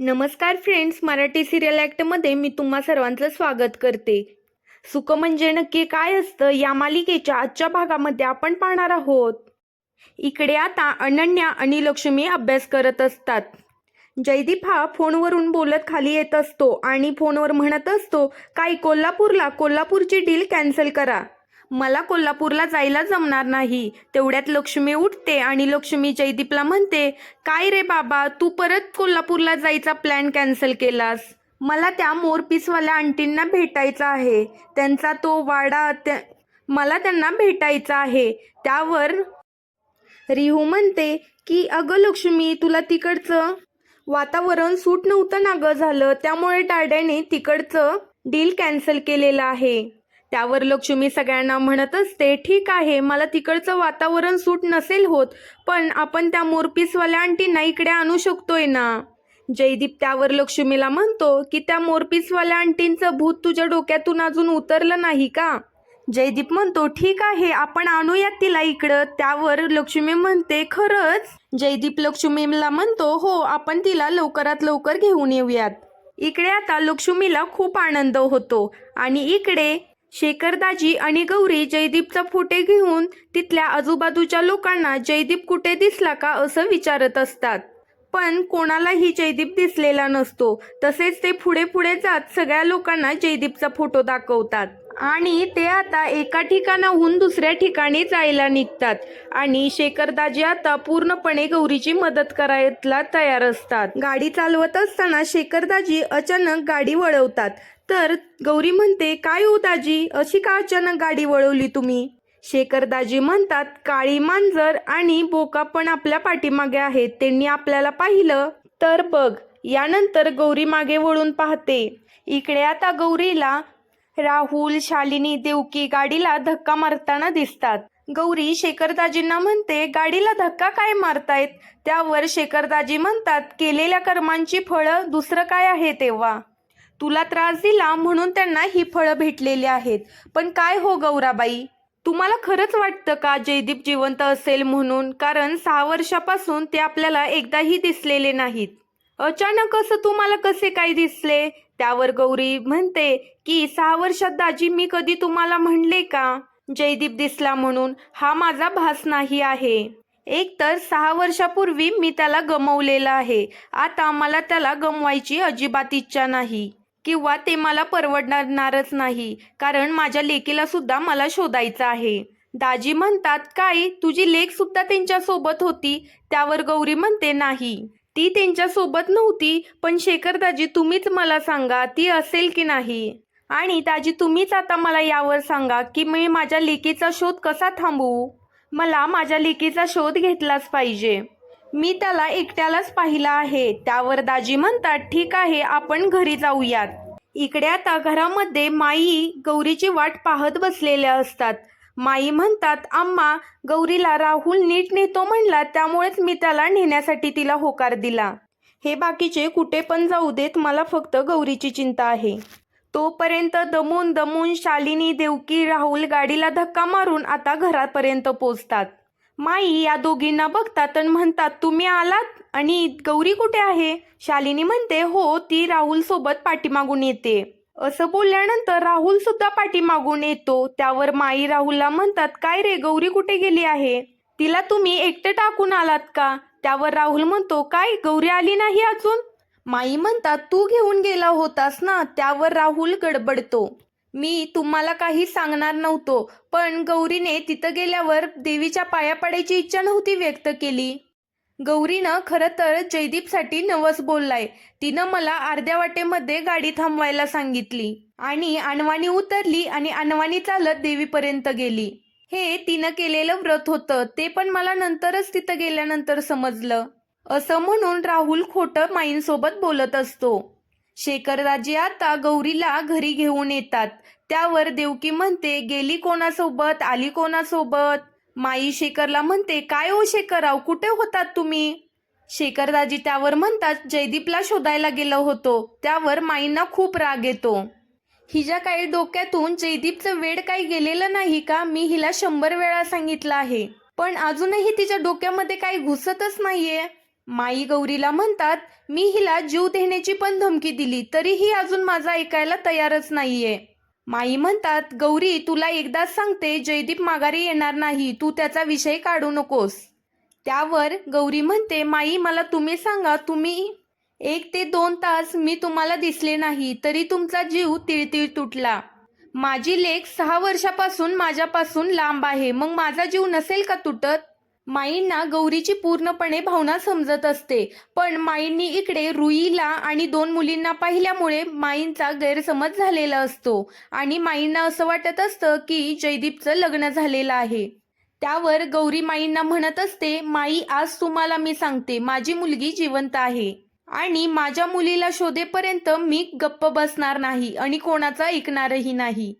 नमस्कार friends Marathi serial ॲक्टमध्ये मी तुम्हा सर्वांचं स्वागत करते. सुख म्हणजे नक्की काय असतं या मालिकेच्या आजच्या भागामध्ये आपण पाहणार आहोत. इकडे आता अनन्या आणि लक्ष्मी अभ्यास करत असतात. जयदीप हा फोनवरून बोलत खाली येत असतो आणि फोनवर म्हणत असतो काय कोल्हापूरला कोल्हापूरची डील कॅन्सल करा. मला कोल्हापूरला जायला जमणार नाही. तेवढ्यात लक्ष्मी उठते आणि लक्ष्मी जयदीपला म्हणते काय रे बाबा तू परत कोल्हापूरला जायचा प्लॅन कॅन्सल केलास? मला त्या मोरपीसवाल्या आंटींना भेटायचं आहे. त्यांचा तो वाडा त्या मला त्यांना भेटायचा आहे. त्यावर रिहू म्हणते की अगं लक्ष्मी तुला तिकडचं वातावरण सूट नव्हतं ना गं झालं. त्यामुळे डाड्याने तिकडचं डील कॅन्सल केलेलं आहे. त्यावर लक्ष्मी सगळ्यांना म्हणत असते ठीक आहे मला तिकडचं वातावरण सूट नसेल होत पण आपण त्या मोरपीसवाल्या आंटींना इकडे आणू शकतोय ना? जयदीप त्यावर लक्ष्मीला म्हणतो की त्या मोरपीसवाल्या आंटींचं भूत तुझ्या डोक्यातून अजून उतरलं नाही का? जयदीप म्हणतो ठीक आहे आपण आणूयात तिला इकडं. त्यावर लक्ष्मी म्हणते खरंच? जयदीप लक्ष्मीला म्हणतो हो आपण तिला लवकरात लवकर घेऊन येऊयात. इकडे आता लक्ष्मीला खूप आनंद होतो आणि इकडे शेखरदाजी आणि गौरी जयदीपचा फोटे घेऊन तिथल्या आजूबाजूच्या लोकांना जयदीप कुठे दिसला का असं विचारत असतात. पण कोणालाही जयदीप दिसलेला नसतो. तसेच ते पुढे पुढे जात सगळ्या लोकांना जयदीपचा फोटो दाखवतात. आणि ते आता एका ठिकाणाहून दुसऱ्या ठिकाणी जायला निघतात. आणि शेखरदाजी आता पूर्णपणे गौरीची मदत करायला तयार असतात. गाडी चालवत असताना शेखरदाजी अचानक गाडी वळवतात. तर गौरी म्हणते काय हो दाजी? अशी का अचानक गाडी वळवली तुम्ही? शेखरदाजी म्हणतात काळी मांजर आणि बोका पण आपल्या पाठीमागे आहेत. त्यांनी आपल्याला पाहिलं तर बघ. यानंतर गौरी मागे वळून पाहते इकडे आता गौरीला राहुल शालिनी देवकी गाडीला धक्का मारताना दिसतात. गौरी शेखरदाजींना म्हणते गाडीला धक्का काय मारतायत? त्यावर शेखरदाजी म्हणतात केलेल्या कर्मांची फळं दुसरं काय आहे तेव्हा? तुला त्रास दिला म्हणून त्यांना ही फळं भेटलेली आहेत. पण काय हो गौराबाई? तुम्हाला खरंच वाटतं का जयदीप जिवंत असेल म्हणून? कारण सहा वर्षापासून ते आपल्याला एकदाही दिसलेले नाहीत. अचानक असं तुम्हाला कसे काय दिसले? त्यावर गौरी म्हणते की सहा वर्षात दाजी मी कधी तुम्हाला म्हणले का? जयदीप दिसला म्हणून. हा माझा भास नाही आहे. एक तर सहा वर्षापूर्वी मी त्याला गमवलेलं आहे. आता मला त्याला गमवायची अजिबात इच्छा नाही. किंवा ते मला परवडणारच नाही. कारण माझ्या लेकीला सुद्धा मला शोधायचं आहे. दाजी म्हणतात काय तुझी लेक सुद्धा त्यांच्यासोबत होती? त्यावर गौरी म्हणते नाही. ती त्यांच्यासोबत नव्हती पण शेखर दाजी तुम्हीच मला सांगा ती असेल की नाही? आणि दाजी तुम्हीच आता मला यावर सांगा की मी माझ्या लेकीचा शोध कसा थांबवू? मला माझ्या लेकीचा शोध घेतलाच पाहिजे. मी त्याला एकट्यालाच पाहिला आहे. त्यावर दाजी म्हणतात ठीक आहे आपण घरी जाऊयात. इकडे आता घरामध्ये माई गौरीची वाट पाहत बसलेल्या असतात. माई म्हणतात आम्हा गौरीला राहुल नीट नेतो म्हणला त्यामुळेच मी त्याला नेण्यासाठी तिला होकार दिला. हे बाकीचे कुठे पण जाऊ देत मला फक्त गौरीची चिंता आहे. तोपर्यंत दमून दमून शालिनी देवकी राहुल गाडीला धक्का मारून आता घरापर्यंत पोचतात. माई या दोघींना बघतात आणि म्हणतात तुम्ही आलात आणि गौरी कुठे आहे? शालिनी म्हणते हो ती राहुल सोबत पाठीमागून येते. असं बोलल्यानंतर राहुल सुद्धा पाठीमागून येतो. त्यावर माई राहुलला म्हणतात काय रे गौरी कुठे गेली आहे? तिला तुम्ही एकटं टाकून आलात का? त्यावर राहुल म्हणतो काय गौरी आली नाही अजून? माई म्हणतात तू घेऊन गेला होतास ना? त्यावर राहुल गडबडतो. मी तुम्हाला काही सांगणार नव्हतो पण गौरीने तिथं गेल्यावर देवीच्या पाया पडायची इच्छा नव्हती व्यक्त केली. गौरीनं खरं तर जयदीपसाठी नवस बोललाय. तिनं मला अर्ध्या वाटेमध्ये गाडी थांबवायला सांगितली आणि अनवाणी उतरली आणि अनवाणी चालत देवीपर्यंत गेली. हे तिनं केलेलं व्रत होतं ते पण मला नंतरच तिथं गेल्यानंतर समजलं. असं म्हणून राहुल खोटं माईंसोबत बोलत असतो. शेखरदाजी आता गौरीला घरी घेऊन येतात. त्यावर देवकी म्हणते गेली कोणासोबत? आली कोणासोबत? माई शेखरला म्हणते काय हो शेखरराव कुठे होतात तुम्ही? शेखरदाजी त्यावर म्हणतात जयदीपला शोधायला गेलो होतो. त्यावर माईंना खूप राग येतो. हिच्या काही डोक्यातून जयदीपचं वेड काही गेलेलं नाही का? मी हिला शंभर वेळा सांगितलं आहे. पण अजूनही तिच्या डोक्यामध्ये काही घुसतच नाहीये. माई गौरीला म्हणतात मी हिला जीव देण्याची पण धमकी दिली तरीही अजून माझा ऐकायला तयारच नाहीये. माई म्हणतात गौरी तुला एकदाच सांगते जयदीप माघारी येणार नाही तू त्याचा विषय काढू नकोस. त्यावर गौरी म्हणते माई मला तुम्ही सांगा तुम्ही एक ते दोन तास मी तुम्हाला दिसले नाही तरी तुमचा जीव तिळतिळ तुटला. माझी लेख सहा वर्षापासून माझ्यापासून लांब आहे मग माझा जीव नसेल का तुटत? माईंना गौरीची पूर्णपणे भावना समजत असते. पण माईंनी इकडे रुईला आणि दोन मुलींना पाहिल्यामुळे माईंचा गैरसमज झालेला असतो. आणि माईंना असं वाटत असतं की जयदीपचं लग्न झालेलं आहे. त्यावर गौरी माईंना म्हणत असते माई आज तुम्हाला मी सांगते माझी मुलगी जिवंत आहे. आणि माझ्या मुलीला शोधेपर्यंत मी गप्प बसणार नाही आणि कोणाचा ऐकणारही नाही.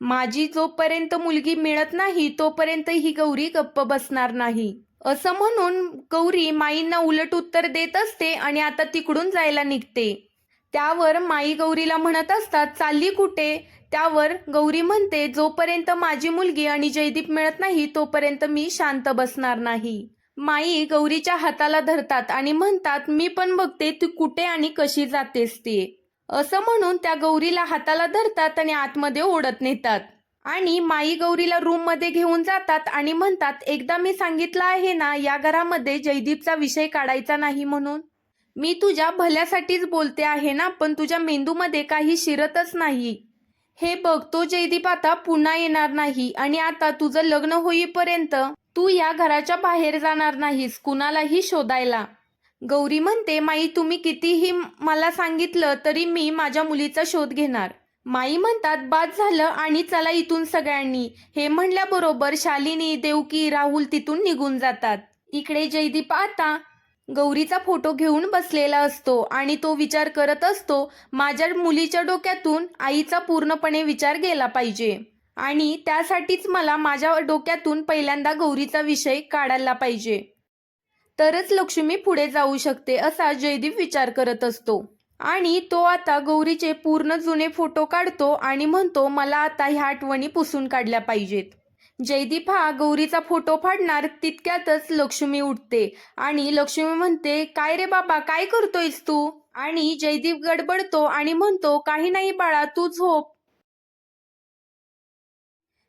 माझी जोपर्यंत मुलगी मिळत नाही तोपर्यंत ही गौरी गप्प बसणार नाही. असं म्हणून गौरी माईंना उलट उत्तर देत असते आणि आता तिकडून जायला निघते. त्यावर माई गौरीला म्हणत असतात चालली कुठे? त्यावर गौरी म्हणते जोपर्यंत माझी मुलगी आणि जयदीप मिळत नाही तोपर्यंत मी शांत बसणार नाही. माई गौरीच्या हाताला धरतात आणि म्हणतात मी पण बघते तू कुठे आणि कशी जातेस ते. असं म्हणून त्या गौरीला हाताला धरतात आणि आतमध्ये ओढत नेतात. आणि माई गौरीला रूममध्ये घेऊन जातात आणि म्हणतात एकदा मी सांगितलं आहे ना या घरामध्ये जयदीपचा विषय काढायचा नाही म्हणून. मी तुझ्या भल्यासाठीच बोलते आहे ना पण तुझ्या मेंदूमध्ये काही शिरतच नाही. हे बघ तो जयदीप आता पुन्हा येणार नाही आणि आता तुझं लग्न होईपर्यंत तू या घराच्या बाहेर जाणार नाहीस कुणालाही शोधायला. गौरी म्हणते माई तुम्ही कितीही मला सांगितलं तरी मी माझ्या मुलीचा शोध घेणार. माई म्हणतात बाद झालं आणि चला इथून सगळ्यांनी. हे म्हणल्याबरोबर शालिनी देवकी राहुल तिथून निघून जातात. इकडे जयदीप आता गौरीचा फोटो घेऊन बसलेला असतो आणि तो विचार करत असतो माझ्या मुलीच्या डोक्यातून आईचा पूर्णपणे विचार गेला पाहिजे. आणि त्यासाठीच मला माझ्या डोक्यातून पहिल्यांदा गौरीचा विषय काढायला पाहिजे. तरच लक्ष्मी पुढे जाऊ शकते असा जयदीप विचार करत असतो. आणि तो आता गौरीचे पूर्ण जुने फोटो काढतो आणि म्हणतो मला आता ह्या आठवणी पुसून काढल्या पाहिजेत. जयदीप हा गौरीचा फोटो फाडणार तितक्यातच लक्ष्मी उठते आणि लक्ष्मी म्हणते काय रे बाबा काय करतोयस तू? आणि जयदीप गडबडतो आणि म्हणतो काही नाही बाळा तू झोप हो,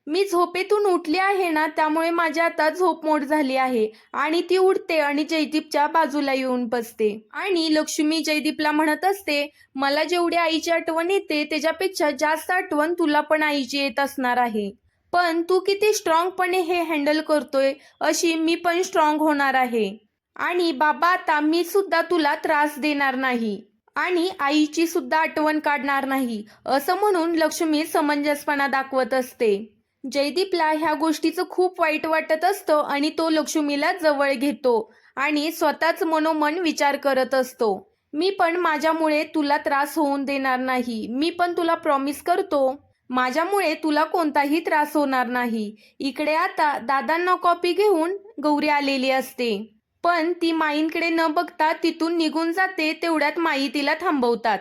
मी झोपेतून उठली आहे ना त्यामुळे माझी आता झोप मोड झाली आहे. आणि ती उठते आणि जयदीपच्या बाजूला येऊन बसते. आणि लक्ष्मी जयदीपला म्हणत असते मला जेवढी आईची आठवण येते त्याच्यापेक्षा जास्त आठवण तुला पण आईची येत असणार आहे. पण तू किती स्ट्रॉंगपणे हे हँडल करतोय अशी मी पण स्ट्रॉंग होणार आहे. आणि बाबा आता मी सुद्धा तुला त्रास देणार नाही. आणि आईची सुद्धा आठवण काढणार नाही. असं म्हणून लक्ष्मी समंजसपणा दाखवत असते. जयदीपला ह्या गोष्टीचं खूप वाईट वाटत असतं आणि तो लक्ष्मीला जवळ घेतो आणि स्वतःच मनोमन विचार करत असतो. मी पण माझ्यामुळे तुला त्रास होऊन देणार नाही. मी पण तुला प्रॉमिस करतो. माझ्यामुळे तुला कोणताही त्रास होणार नाही. इकडे आता दादांना कॉपी घेऊन गौरी आलेली असते. पण ती माईंकडे न बघता तिथून निघून जाते तेवढ्यात माई तिला थांबवतात.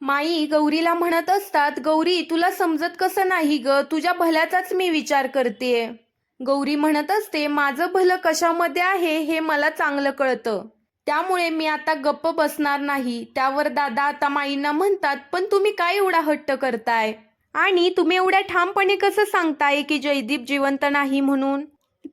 माई गौरीला म्हणत असतात गौरी तुला समजत कसं नाही ग? तुझ्या भल्याचाच मी विचार करते. गौरी म्हणत असते माझं भलं कशामध्ये आहे हे मला चांगलं कळतं. त्यामुळे मी आता गप्प बसणार नाही. त्यावर दादा आता माईंना म्हणतात पण तुम्ही काय एवढा हट्ट करताय? आणि तुम्ही एवढ्या ठामपणे कसं सांगताय की जयदीप जिवंत नाही म्हणून?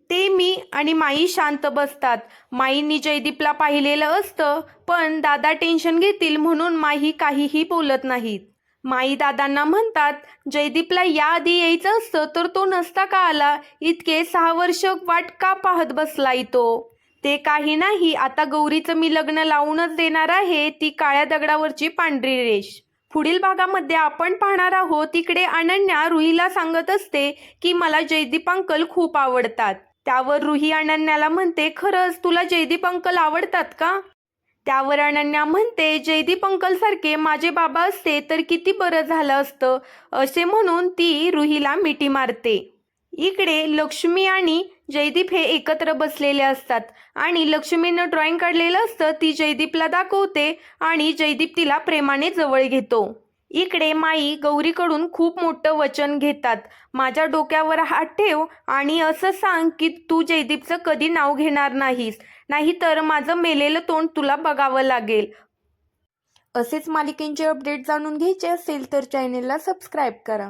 ते मी आणि माई शांत बसतात. माईंनी जयदीपला पाहिलेलं असतं पण दादा टेन्शन घेतील म्हणून माई काहीही बोलत नाहीत. माई दादांना म्हणतात जयदीपला या आधी यायचं असतं तर तो नसता का आला? इतके सहा वर्ष वाट का पाहत बसलाय तो? ते काही नाही आता गौरीचं मी लग्न लावूनच देणार आहे ती काळ्या दगडावरची पांढरी रेष. पुढील भागामध्ये आपण पाहणार आहोत तिकडे अनन्या रुहीला सांगत असते की मला जयदीप अंकल खूप आवडतात. त्यावर रुही अनन्याला म्हणते खरंच तुला जयदीप अंकल आवडतात का? त्यावर अनन्या म्हणते जयदीप अंकल सारखे माझे बाबा असते तर किती बरं झालं असतं असे म्हणून ती रुहीला मिठी मारते. इकडे लक्ष्मी आणि जयदीप हे एकत्र बसलेले असतात आणि लक्ष्मीनं ड्रॉइंग काढलेलं असतं ती जयदीपला दाखवते आणि जयदीप तिला प्रेमाने जवळ घेतो. इकडे माई गौरीकडून खूप मोठं वचन घेतात. माझ्या डोक्यावर हात ठेव आणि असं सांग की तू जयदीपचं कधी नाव घेणार नाहीस. नाहीतर माझं मेलेलं तोंड तुला बघावं लागेल. असेच मालिकेंचे अपडेट जाणून घ्यायचे असेल तर चॅनेलला सबस्क्राईब करा.